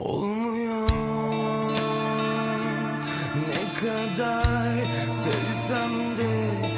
Olmuyor. Ne kadar sevsem de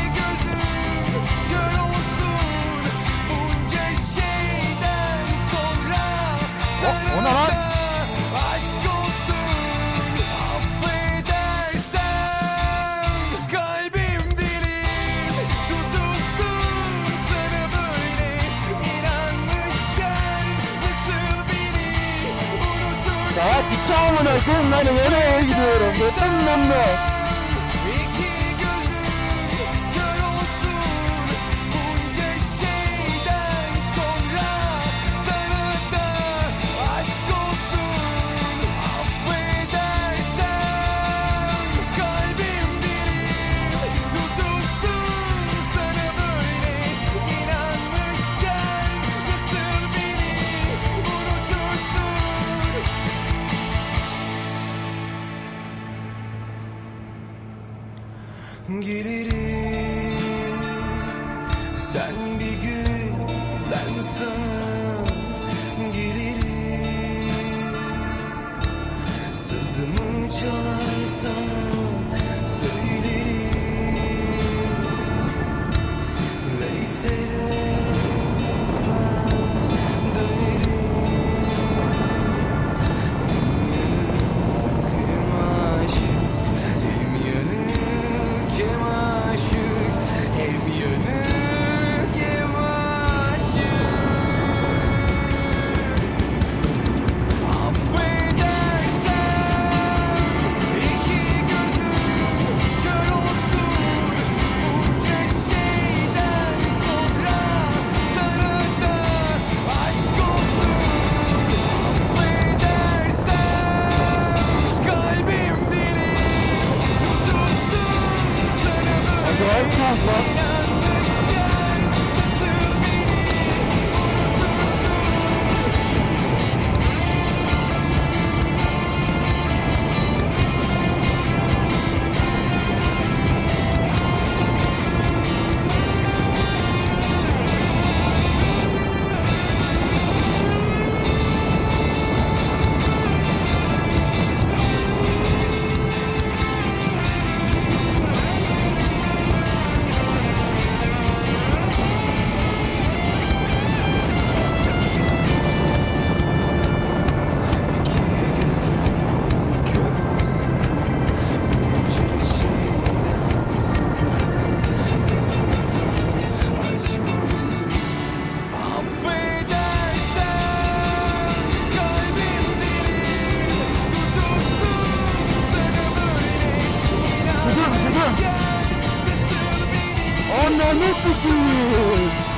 İki amına koyun lan nereye gidiyorum? Neden ben de? gelirim. Sen bir gün I miss it, dude!